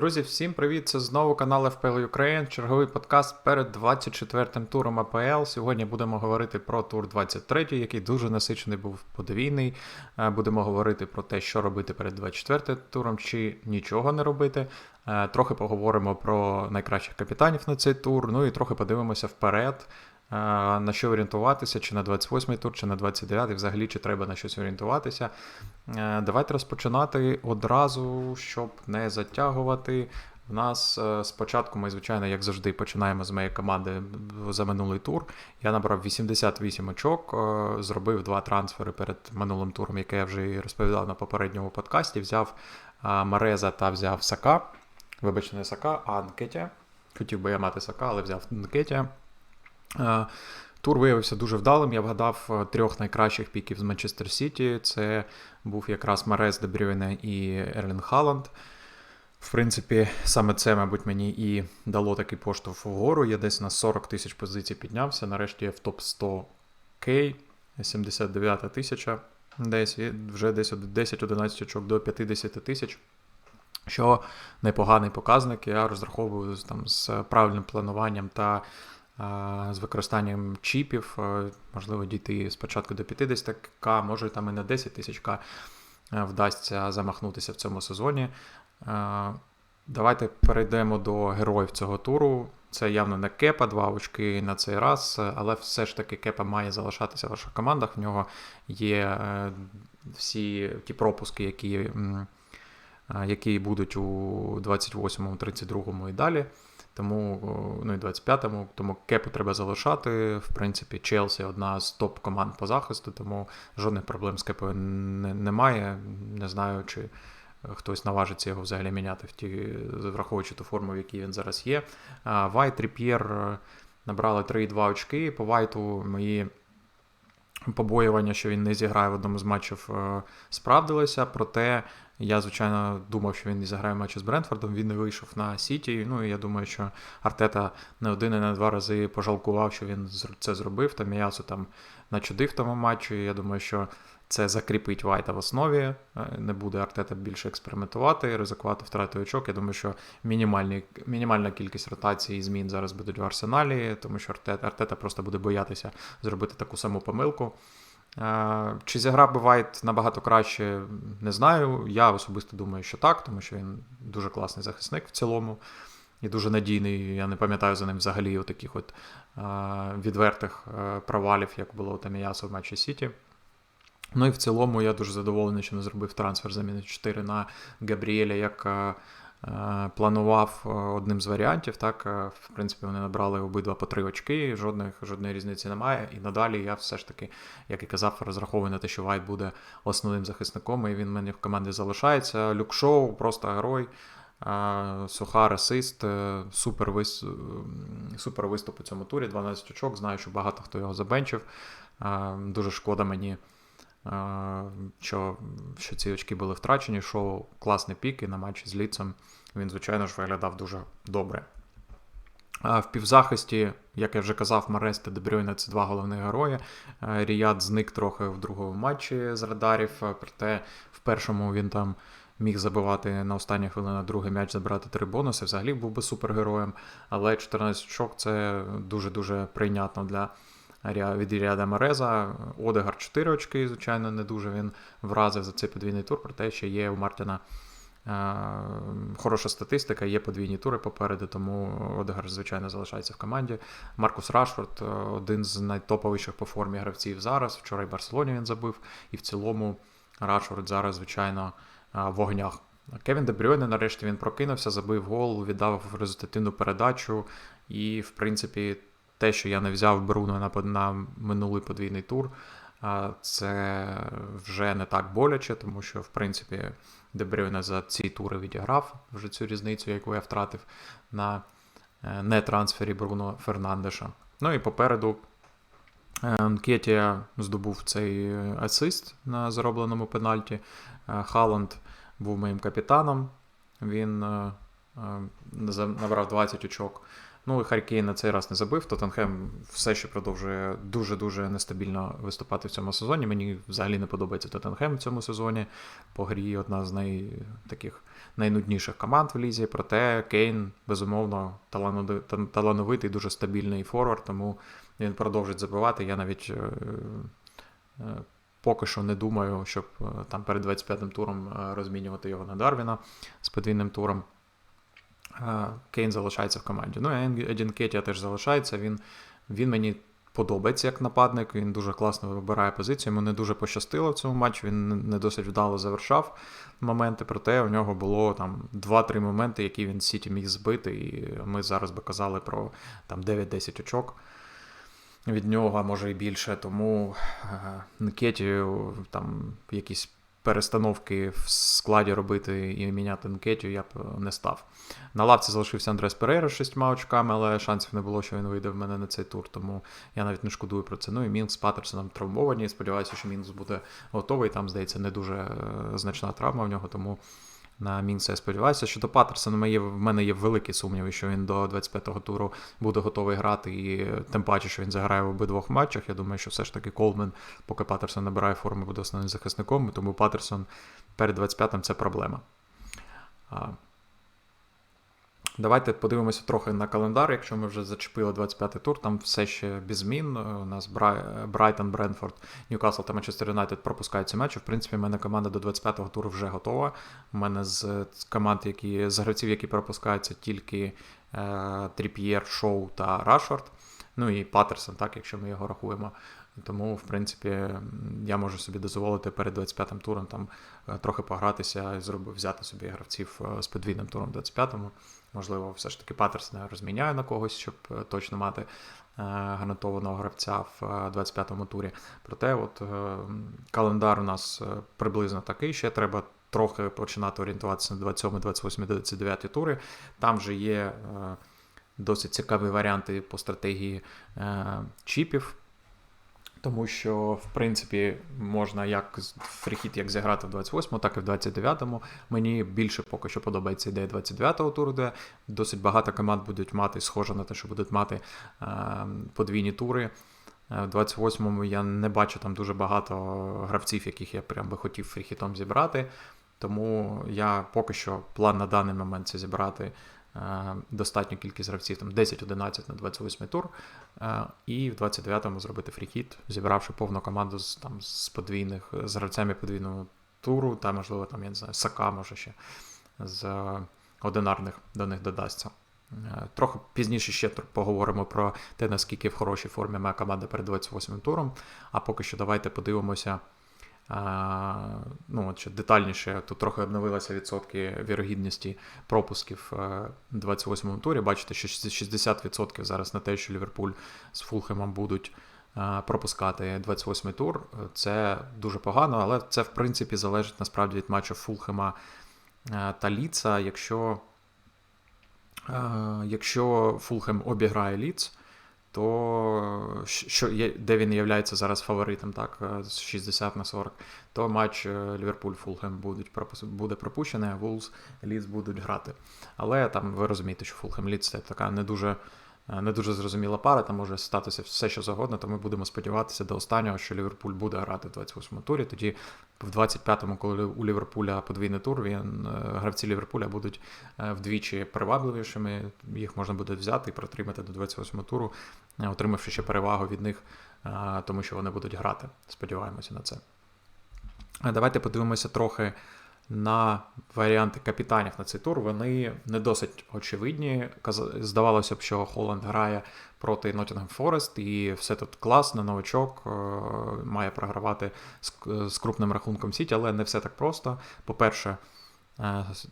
Друзі, всім привіт! Це знову канал FPL Ukraine, черговий подкаст перед 24-м туром АПЛ. Сьогодні будемо говорити про тур 23, який дуже насичений був подвійний. Е, Будемо говорити про те, що робити перед 24-м туром, чи нічого не робити. Е, Трохи поговоримо про найкращих капітанів на цей тур. Ну і трохи подивимося вперед. На що орієнтуватися, чи на 28-й тур, чи на 29-й, взагалі, чи треба на щось орієнтуватися. Е, Давайте розпочинати одразу, щоб не затягувати. В нас е, спочатку ми, звичайно, як завжди, починаємо з моєї команди за минулий тур. Я набрав 88 очок, е, зробив два трансфери перед минулим туром, яке я вже розповідав на попередньому подкасті. Взяв Мареза та взяв Сака. Вибачте, не Сака, а Нкетя. Хотів би я мати Сака, але взяв Нкетя. Е, Тур виявився дуже вдалим. Я вгадав е, трьох найкращих піків з Манчестер Сіті. Це був якраз Марес Дебрюйне і Ерлін Халанд. В принципі, саме це, мабуть, мені і дало такий поштовх вгору. Я десь на 40 тисяч позицій піднявся. Нарешті я в топ 100 К, 79 тисяча. Десь і вже десь 10-11 очок до 50 тисяч. Що непоганий показник. Я розраховую там з правильним плануванням та з використанням чіпів, е, можливо, дійти спочатку до 50к, може там і на 10 тисяч к е, вдасться замахнутися в цьому сезоні. Е, Давайте перейдемо до героїв цього туру. Це явно не кепа, два очки на цей раз, але все ж таки кепа має залишатися в ваших командах. В нього є всі ті пропуски, які, які будуть у 28-му, 32-му і далі. Тому, ну і 25-му, тому кепу треба залишати. В принципі, Челсі одна з топ-команд по захисту, тому жодних проблем з кепою не, немає. Не знаю, чи хтось наважиться його взагалі міняти, в ті, враховуючи ту форму, в якій він зараз є. Вайт, Ріп'єр е, набрали 3,2 очки. По Вайту мої побоювання, що він не зіграє в одному з матчів, справдилося. справдилися. Проте я, звичайно, думав, що він не зіграє матчі з Брентфордом. Він не вийшов на Сіті. Ну і я думаю, що Артета не один і не два рази пожалкував, що він це зробив. Там м'ясо там начудив тому матчі. Я думаю, що це закріпить Вайта в основі. Е, Не буде Артета більше експериментувати, ризикувати втратою очок. Я думаю, що мінімальні, мінімальна кількість ротацій і змін зараз будуть в арсеналі, тому що Артета, Артета просто буде боятися зробити таку саму помилку. Е, Чи зіграв би набагато краще, не знаю. Я особисто думаю, що так, тому що він дуже класний захисник в цілому і дуже надійний. Я не пам'ятаю за ним взагалі от таких от е, відвертих е, провалів, як було у Таміясу в матчі Сіті. Ну і в цілому я дуже задоволений, що не зробив трансфер заміни 4 на Габріеля, як е, е, планував е, одним з варіантів. Так, в принципі, вони набрали обидва по 3 очки, жодних, жодної різниці немає. І надалі я все ж таки, як і казав, розраховую на те, що Вайт буде основним захисником, і він в мене в команді залишається. Люк Шоу, просто герой. Сухар асист, е, супер, вис... супер виступ у цьому турі, 12 очок. Знаю, що багато хто його забенчив. Дуже шкода мені, що, що ці очки були втрачені. Шоу класний пік і на матчі з Ліцем він, звичайно ж, виглядав дуже добре. В півзахисті, як я вже казав, Марес та Дебрюйне це два головних герої. Ріяд зник трохи в другому матчі з радарів, проте в першому він там міг забивати на останні хвилини другий м'яч, забирати три бонуси. Взагалі був би супергероєм. Але 14 очок це дуже-дуже прийнятно для від Ріада Мареза. Одегар 4 очки, звичайно, не дуже він вразив за цей подвійний тур, проте ще є у Мартіна. Е, Хороша статистика, є подвійні тури попереду, тому Одегар, звичайно, залишається в команді. Маркус Рашфорд е, один з найтоповіших по формі гравців зараз. Вчора і в Барселоні він забив, і в цілому Рашфорд зараз, звичайно, е, в огнях. Кевін Дебрюйне, нарешті він прокинувся, забив гол, віддав результативну передачу. І, в принципі, те, що я не взяв Бруно на, на минулий подвійний тур, це вже не так боляче, тому що, в принципі, Дебрюйне за ці тури відіграв вже цю різницю, яку я втратив на е, не трансфері Бруно Фернандеша. Ну і попереду е, Нкетія здобув цей е, асист на заробленому пенальті. Халанд був моїм капітаном. Він набрав 20 очок. Ну і Харкей на цей раз не забив. Тоттенхем все ще продовжує дуже-дуже нестабільно виступати в цьому сезоні. Мені взагалі не подобається Тоттенхем в цьому сезоні. По грі одна з най... таких найнудніших команд в лізі. Проте Кейн, безумовно, талановитий, дуже стабільний форвард, тому він продовжить забивати. Я навіть е, е, поки що не думаю, щоб е, там перед 25-м туром розмінювати його на Дарвіна з подвійним туром. Кейн залишається в команді. Ну, Едін Кетія теж залишається. Він він мені подобається як нападник, він дуже класно вибирає позицію. Йому не дуже пощастило в цьому матчі, він не досить вдало завершав моменти, проте у нього було там 2-3 моменти, які він Сіті міг збити. І ми зараз би казали про там 9-10 очок. Від нього, може і більше, тому Нкетію там якісь перестановки в складі робити і міняти Нкетю я б е, не став. На лавці залишився Андрес Перейра з шістьма очками, але шансів не було, що він вийде в мене на цей тур, тому я навіть не шкодую про це. Ну і Мінкс з Патерсоном травмовані. Сподіваюся, що Мінкс буде готовий. Там, здається, не дуже е, значна травма в нього, тому на Мінса. Я сподіваюся, що до Паттерсона в мене є великі сумніви, що він до 25-го туру буде готовий грати, і тим паче, що він заграє в обидвох матчах. Я думаю, що все ж таки Колмен, поки Патерсон набирає форму, буде основним захисником, тому Патерсон перед 25-м це проблема. Давайте подивимося трохи на календар. Якщо ми вже зачепили 25-й тур, там все ще без змін. У нас Брайтон, Бренфорд, Ньюкасл та Манчестер Юнайтед пропускають ці матчі. В принципі, в мене команда до 25-го туру вже готова. У мене з команд, які з гравців, які пропускаються тільки е, Тріп'єр, Шоу та Рашфорд. Ну і Паттерсон, так, якщо ми його рахуємо. Тому, в принципі, я можу собі дозволити перед 25-м туром там е, трохи погратися і взяти собі гравців е, з подвійним туром 25-му. Можливо, все ж таки Патерсона розміняю на когось, щоб е, точно мати гарантованого гравця в 25-му турі. Проте, от календар у нас приблизно такий. Ще треба трохи починати орієнтуватися на 27, 28, 29 тури. Там вже є досить цікаві варіанти по стратегії чіпів. Тому що, в принципі, можна як фріхіт як зіграти в 28-му, так і в 29-му. Мені більше поки що подобається ідея 29-го туру, де досить багато команд будуть мати, схоже на те, що будуть мати е, подвійні тури. Е, в 28-му я не бачу там дуже багато гравців, яких я прям би хотів фріхітом зібрати. Тому я поки що план на даний момент це зібрати достатню кількість гравців, там 10-11 на 28 тур, е, і в 29-му зробити фріхіт, зібравши повну команду з там, з подвійних, з гравцями подвійного туру, та, можливо, там, я не знаю, Сака, може ще з одинарних до них додасться. Е, трохи пізніше ще поговоримо про те, наскільки в хорошій формі моя команда перед 28 туром. А поки що давайте подивимося ну, от ще детальніше, тут трохи обновилися відсотки вірогідності пропусків в 28-му турі. Бачите, що 60% зараз на те, що Ліверпуль з Фулхемом будуть пропускати 28-й тур. Це дуже погано, але це, в принципі, залежить насправді від матчу Фулхема та Ліца. Якщо якщо Фулхем обіграє Ліц, то що є, де він є зараз фаворитом, так, е, з 60 на 40, то матч е, Ліверпуль-Фулхем буде пропущений, а Вулс Ліц будуть грати. Але там ви розумієте, що Фулхем Ліц це така не дуже не дуже зрозуміла пара, там може статися все, що завгодно, то ми будемо сподіватися до останнього, що Ліверпуль буде грати в 28-му турі. Тоді в 25-му, коли у Ліверпуля подвійний тур, він е, гравці Ліверпуля будуть е, вдвічі привабливішими, їх можна буде взяти і протримати до 28-го туру, отримавши ще перевагу від них, тому що вони будуть грати. Сподіваємося на це. Давайте подивимося трохи на варіанти капітанів на цей тур, вони не досить очевидні. Здавалося б, що Холланд грає проти Nottingham Forest, і все тут класно, новачок е, має програвати з крупним рахунком Сіті, але не все так просто. По-перше,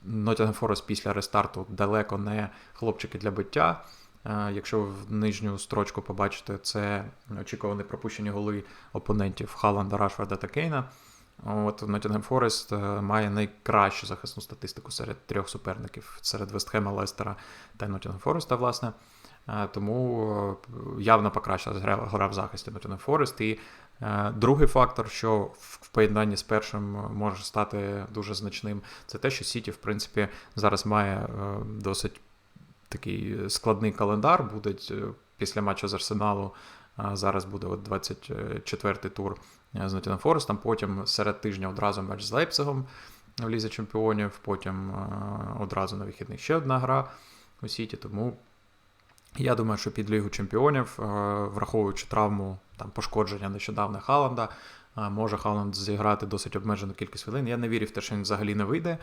Nottingham Forest після рестарту далеко не хлопчики для биття. Е, якщо в нижню строчку побачите, це очікувані пропущені голи опонентів Халанда, Рашфорда та Кейна. От Forest е, має найкращу захисну статистику серед трьох суперників серед Вестхема, Лестера та Nottingham Forest, власне. Е, тому е, явно покращилась гра в захисті Nottingham Forest. І другий фактор, що в поєднанні з першим може стати дуже значним, це те, що Сіті, в принципі, зараз має досить такий складний календар. Буде після матчу з Арсеналу. Зараз буде от 24-й тур з Nottingham Forest, Потім серед тижня одразу матч з Лейпцигом в Лізі Чемпіонів, потім одразу на вихідних ще одна гра у Сіті. Тому я думаю, що під Лігу Чемпіонів, враховуючи травму там, пошкодження нещодавно Халанда, може Халанд зіграти досить обмежену кількість хвилин. Я не вірю в те, що він взагалі не вийде.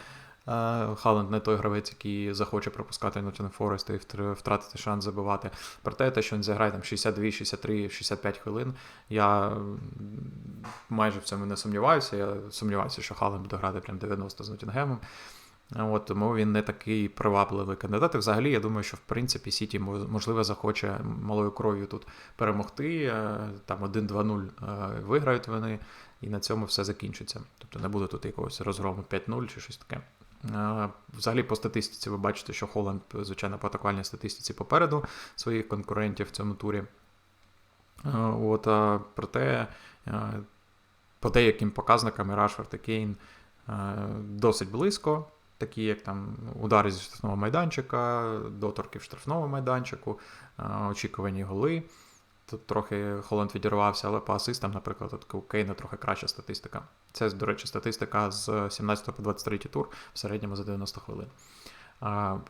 Халанд не той гравець, який захоче пропускати Nottingham Forest і втратити шанс забивати. Проте те, що він зіграє там 62, 63, 65 хвилин. Я майже в цьому не сумніваюся. Я сумніваюся, що Халанд буде грати прям 90 з Ноттінгемом. От, Тому він не такий привабливий кандидат. І взагалі, я думаю, що в принципі Сіті можливо захоче малою кров'ю тут перемогти. Е, там 1-2-0 е, виграють вони, і на цьому все закінчиться. Тобто не буде тут якогось розгрому 5-0 чи щось таке. Взагалі, по статистиці, ви бачите, що Холланд, звичайно, по атакувальній статистиці попереду своїх конкурентів в цьому турі. От, Проте, по деяким показникам Рашфорд і Кейн досить близько такі як там удари зі штрафного майданчика, доторки в штрафному майданчику, очікувані голи. Тут трохи Холланд відірвався, але по асистам, наприклад, у Кейна трохи краща статистика. Це, до речі, статистика з 17 по 23 тур в середньому за 90 хвилин.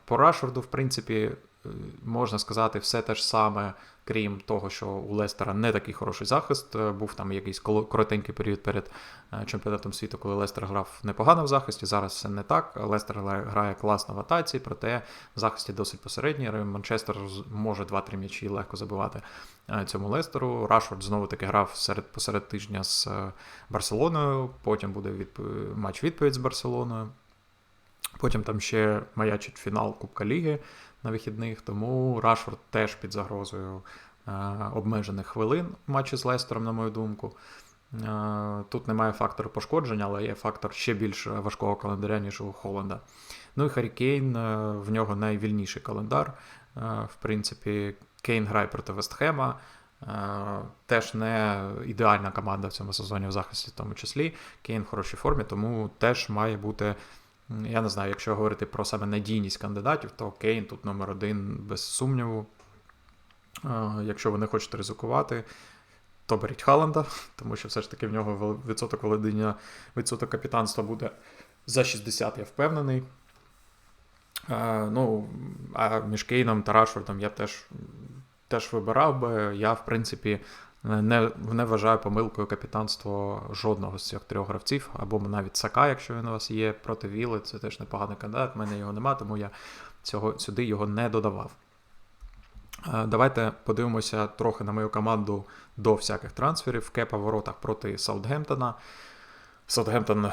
По Рашфорду, в принципі, е, можна сказати, все те ж саме, крім того, що у Лестера не такий хороший захист. Е, був там якийсь коротенький період перед е, чемпіонатом світу, коли Лестер грав непогано в захисті. Зараз все не так. Лестер грає класно в атаці, проте в захисті досить посередній. Манчестер може 2-3 м'ячі легко забивати цьому Лестеру. Рашфорд знову таки грав серед посеред тижня з Барселоною. Потім буде відп... матч відповідь з Барселоною. Потім там ще маячить фінал Кубка Ліги на вихідних, тому Рашфорд теж під загрозою е, обмежених хвилин в матчі з Лестером, на мою думку. Е, тут немає фактору пошкодження, але є фактор ще більш важкого календаря, ніж у Холланда. Ну і Харі Кейн, е, в нього найвільніший календар. В принципі, Кейн грає проти Вестхема. Теж не ідеальна команда в цьому сезоні в захисті, в тому числі. Кейн в хорошій формі, тому теж має бути я не знаю, якщо говорити про саме надійність кандидатів, то Кейн тут номер один без сумніву. Якщо ви не хочете ризикувати, то беріть Халанда, тому що все ж таки в нього відсоток володіння, відсоток капітанства буде за 60, я впевнений. Ну, а між Кейном та Рашфордом я теж теж вибирав би. Я, в принципі, не не вважаю помилкою капітанство жодного з цих трьох гравців, або навіть Сака, якщо він у вас є проти Віли, це теж непоганий кандидат. в мене його нема, тому я цього сюди його не додавав. Е, давайте подивимося трохи на мою команду до всяких трансферів. Кепа в воротах проти Саутгемптона. Саутгемптон е,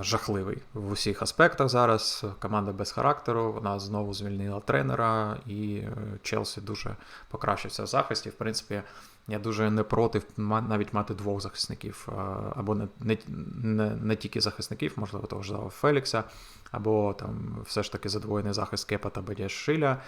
жахливий в усіх аспектах зараз. Команда без характеру. Вона знову звільнила тренера, і е, Челсі дуже покращився в захисті. В принципі, я дуже не проти навіть мати двох захисників, е, або не не, не, не тільки захисників, можливо, того ж Фелікса, або там все ж таки задвоєний захист Кепа та Бедя Шиля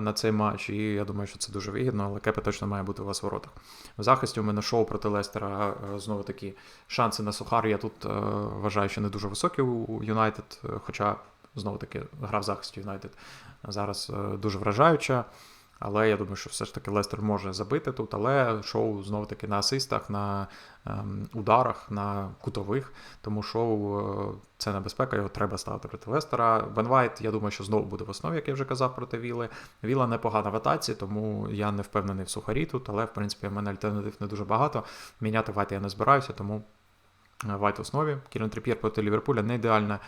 на цей матч. І я думаю, що це дуже вигідно, але Кепа точно має бути у вас в воротах. В захисті у мене шоу проти Лестера. Знову такі шанси на Сухар. Я тут вважаю, що не дуже високі у Юнайтед, хоча знову таки гра в захисті Юнайтед зараз дуже вражаюча. Але я думаю, що все ж таки Лестер може забити тут. Але шоу знову таки на асистах, на ем, ударах, на кутових. Тому шоу е, це небезпека, його треба ставити проти Лестера. Бен Вайт, я думаю, що знову буде в основі, як я вже казав проти Віли. Віла непогана в атаці, тому я не впевнений в сухарі тут, але в принципі в мене альтернатив не дуже багато. Міняти Вайта я не збираюся, тому е, Вайт в основі. Кірен Тріп'єр проти Ліверпуля не ідеальна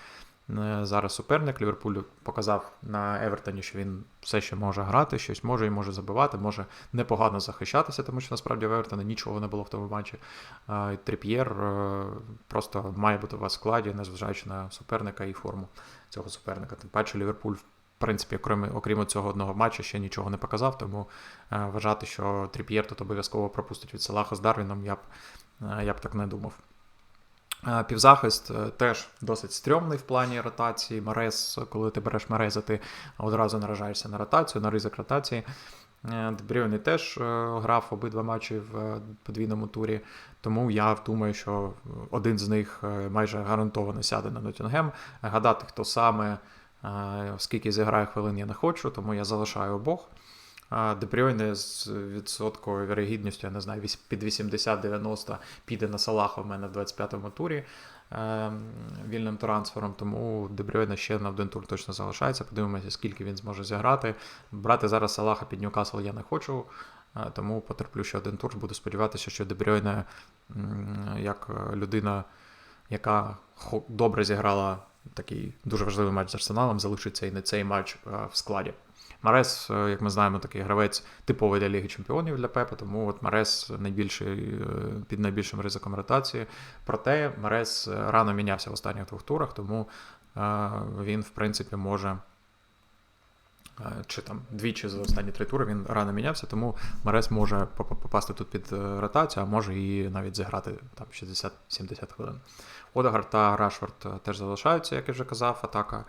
зараз суперник. Ліверпуль показав на Евертоні, що він все ще може грати, щось може і може забивати, може непогано захищатися, тому що насправді в Евертоні нічого не було в тому матчі. Тріп'єр е, просто має бути у вас в складі, незважаючи на суперника і форму цього суперника. Тим паче Ліверпуль. В принципі, окрім окрім цього одного матчу, ще нічого не показав, тому е, вважати, що Тріп'єр тут обов'язково пропустить від Салаха з Дарвіном, я б я б так не думав. Півзахист е, теж досить стрьомний в плані ротації. Марез, коли ти береш Мареза, ти одразу наражаєшся на ротацію, на ризик ротації. Е, Дебрюйний теж е, грав обидва матчі в подвійному турі, тому я думаю, що один з них майже гарантовано сяде на Ноттінгем. Гадати, хто саме Скільки зіграє хвилин, я не хочу, тому я залишаю обох. Дебрюйне з відсотковою вірогідністю, я не знаю, під 80-90 піде на Салаха в мене в 25-му турі ем, вільним трансфером, тому Дебрюйне ще на один тур точно залишається. Подивимося, скільки він зможе зіграти. Брати зараз Салаха під Ньюкасл я не хочу, тому потерплю ще один тур. Буду сподіватися, що Дебрюйне як людина, яка добре зіграла такий дуже важливий матч з Арсеналом, залишиться і не цей матч в складі. Марес, е, як ми знаємо, такий гравець типовий для Ліги Чемпіонів для Пепа, тому от Марес найбільший, е, під найбільшим ризиком ротації. Проте Марес е, рано мінявся в останніх двох турах, тому він, в принципі, може. Чи там двічі за останні три тури він рано мінявся, тому Марес може попасти тут під ротацію, а може і навіть зіграти там 60-70 хвилин. Одегар та Рашфорд теж залишаються, як я вже казав, атака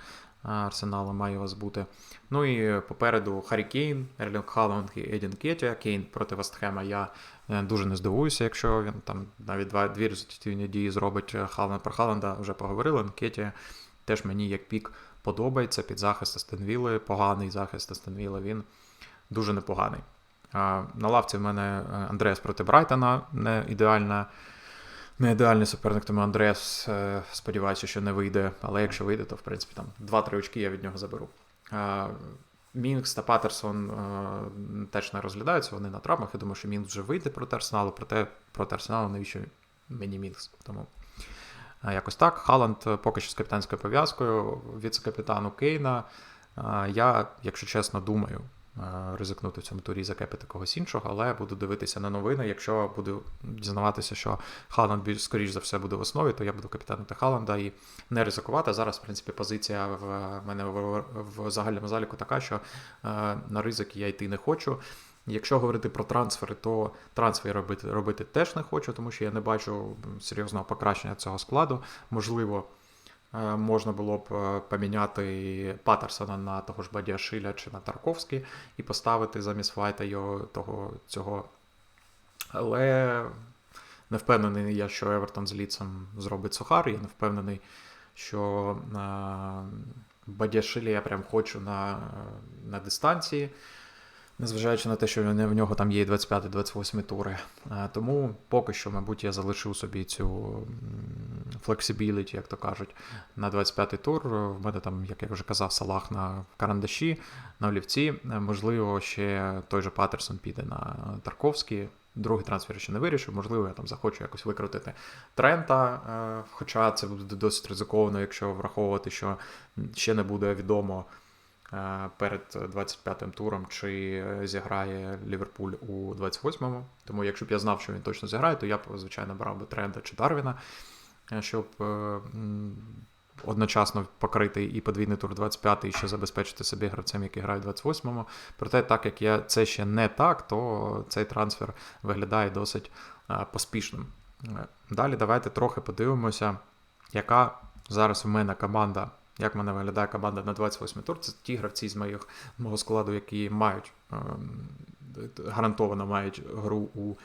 Арсенала має у вас бути. Ну і попереду Харі Кейн, Ерлінг Халанд і Едін Кетя. Кейн проти Вестхема я е, дуже не здивуюся, якщо він там навіть два дві результативні дії зробить Халанд про Халанда вже поговорили. Кетя теж мені як пік подобається. Під захист Астенвіли, поганий захист Астенвіли, він дуже непоганий. На лавці в мене е, Андреас проти Брайтона не ідеальна не ідеальний суперник, тому Андреас е, сподіваюся, що не вийде. Але якщо вийде, то в принципі там 2-3 очки я від нього заберу. Мінкс та Патерсон е, теж не розглядаються, вони на травмах. Я думаю, що Мінкс вже вийде проти Арсеналу, проте проти Арсеналу навіщо мені Мінкс. Тому якось так. Халанд е, поки що з капітанською пов'язкою, віце-капітану Кейна. Я, якщо чесно, думаю, Е, ризикнути в цьому турі закепити когось іншого, але буду дивитися на новини. Якщо буду дізнаватися, що Халанд більш скоріш за все буде в основі, то я буду капітанити Халанда і не ризикувати. Зараз, в принципі, позиція в мене в, загальному заліку така, що е, на ризик я йти не хочу. Якщо говорити про трансфери, то трансфери робити робити теж не хочу, тому що я не бачу серйозного покращення цього складу. Можливо, Е, можна було б е, поміняти Патерсона на того ж Бадіашиля чи на Тарковський і поставити замість Файта його того цього. Але не впевнений я, що Евертон з Ліцем зробить Сухар. Я не впевнений, що е, Бадіашилі я прям хочу на, на дистанції незважаючи на те, що в нього там є 25-28 тури. Тому поки що, мабуть, я залишив собі цю flexibility, як то кажуть, на 25-й тур. В мене там, як я вже казав, салах на карандаші, на олівці. Можливо, ще той же Патерсон піде на Тарковський. Другий трансфер ще не вирішив, можливо, я там захочу якось викрутити Трента, е, хоча це буде досить ризиковано, якщо враховувати, що ще не буде відомо. Е, перед 25-м туром, чи зіграє Ліверпуль у 28-му. Тому, якщо б я знав, що він точно зіграє, то я б, звичайно, брав би Тренда чи Дарвіна, е, щоб е, одночасно покрити і подвійний тур 25-й, і ще забезпечити собі гравцем, які грають 28-му. Проте, так як я це ще не так, то цей трансфер виглядає досить поспішним. Далі давайте трохи подивимося, яка зараз у мене команда як мене виглядає команда на 28-й тур, це ті гравці з моїх, мого складу, які мають ем, гарантовано мають гру у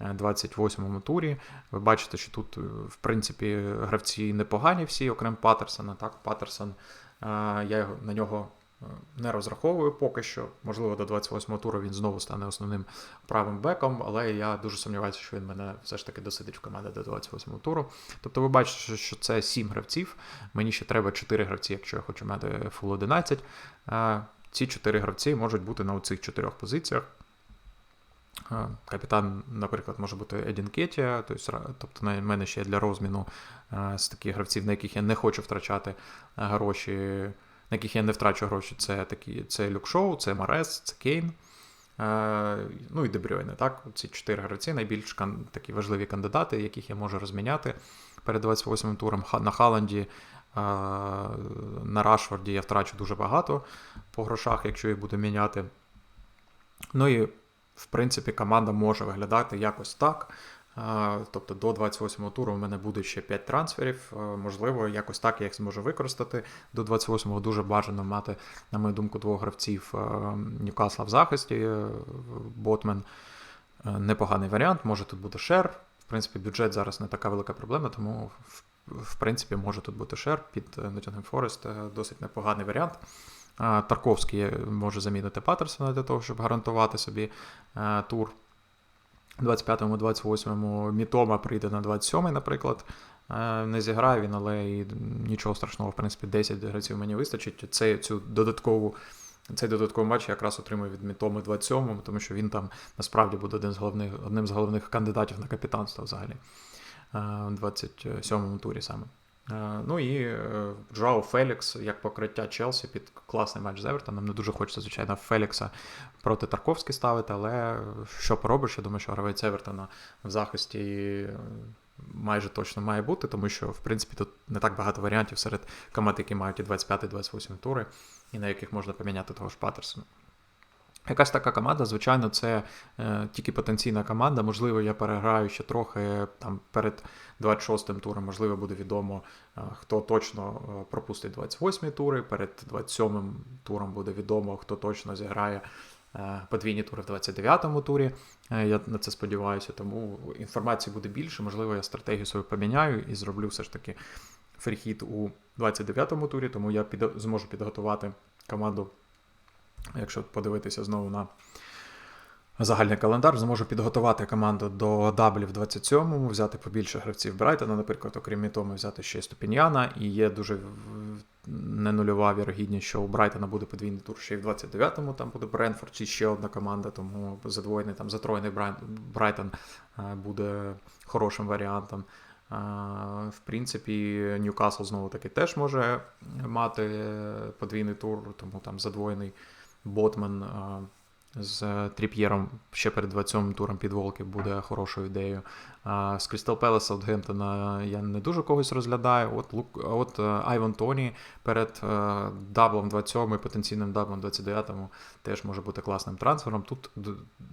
28-му е, турі. Ви бачите, що тут, е, в принципі, гравці непогані всі, окрім Патерсона. Так, Патерсон, е, я на нього не розраховую поки що. Можливо, до 28-го туру він знову стане основним правим беком, але я дуже сумніваюся, що він мене все ж таки досидить в команді до 28-го туру. Тобто, ви бачите, що це 7 гравців. Мені ще треба 4 гравці, якщо я хочу мати фул 11. Е, ці 4 гравці можуть бути на цих 4 позиціях. Е, капітан, наприклад, може бути Едін Кетія, тобто на мене ще для розміну з таких гравців, на яких я не хочу втрачати гроші на яких я не втрачу гроші, це такі, це Люкшоу, це Марес, це Кейн. Е, ну і Дебрюйне, так? Ці чотири гравці найбільш такі важливі кандидати, яких я можу розміняти перед 28-м туром. На Халанді, е, на Рашфорді я втрачу дуже багато по грошах, якщо їх буду міняти. Ну і, в принципі, команда може виглядати якось так. Тобто до 28-го туру у мене буде ще 5 трансферів. Можливо, якось так я їх зможу використати. До 28-го дуже бажано мати, на мою думку, двох гравців Ньюкасла в захисті. Е, Ботмен непоганий варіант. Може тут буде шер. В принципі, бюджет зараз не така велика проблема, тому в принципі, може тут бути шер під Nottingham е, досить непоганий варіант. Е, Тарковський може замінити Патерсона для того, щоб гарантувати собі е, тур 25-му, 28-му. Мітома прийде на 27-й, наприклад. Е, Не зіграє він, але і нічого страшного, в принципі, 10 гравців мені вистачить. Це, цю додаткову, цей додатковий матч я якраз отримую від Мітоми 27-му, тому що він там насправді буде один з головних, одним з головних кандидатів на капітанство взагалі. в У 27-му турі саме. Е, Ну і е, Джоао Фелікс як покриття Челсі під класний матч з Евертоном. Не дуже хочеться, звичайно, Фелікса проти Тарковські ставити, але що поробиш, я думаю, що гравець Евертона в захисті е, майже точно має бути, тому що, в принципі, тут не так багато варіантів серед команд, які мають і 25-28 тури, і на яких можна поміняти того ж Патерсона. Якась така команда, звичайно, це е, тільки потенційна команда. Можливо, я переграю ще трохи там перед 26-м туром, можливо, буде відомо, е, хто точно е, пропустить 28-й тури. Перед 27-м туром буде відомо, хто точно зіграє е, подвійні тури в 29-му турі. Е, я на це сподіваюся, тому інформації буде більше. Можливо, я стратегію свою поміняю і зроблю все ж таки фріхіт у 29-му турі, тому я під, зможу підготувати команду якщо подивитися знову на загальний календар, зможу підготувати команду до даблів 27-му, взяти побільше гравців Брайтона, наприклад, окрім Мітоми, взяти ще Ступіньяна. І є дуже не нульова вірогідність, що у Брайтона буде подвійний тур ще й в 29-му, там буде Бренфорд чи ще одна команда, тому задвоєний там затроєний Брайтон е, буде хорошим варіантом. Е, В принципі, Ньюкасл знову таки теж може мати подвійний тур, тому там задвоєний Ботман з Тріп'єром ще перед 20-м туром підволки буде хорошою ідеєю. З Крістал Пелес Саутгемптона я не дуже когось розглядаю. От Лук, от е, Айван Тоні перед е, даблом 27 і потенційним даблом 29 теж може бути класним трансфером. Тут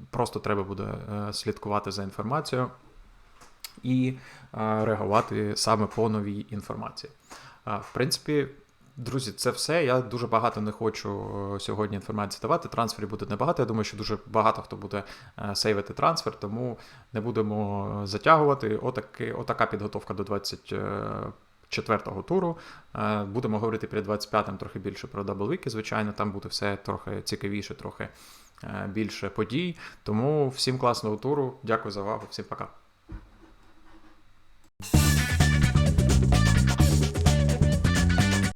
просто треба буде е, слідкувати за інформацією і е, реагувати саме по новій інформації. В принципі, друзі, це все. Я дуже багато не хочу е, сьогодні інформації давати. Трансферів буде небагато. Я думаю, що дуже багато хто буде е, сейвити трансфер, тому не будемо затягувати. Отаки, отака підготовка до 24-го туру. Е, Будемо говорити перед 25-м трохи більше про даблвіки. Звичайно, там буде все трохи цікавіше, трохи е, більше подій. Тому всім класного туру. Дякую за увагу, всім пока.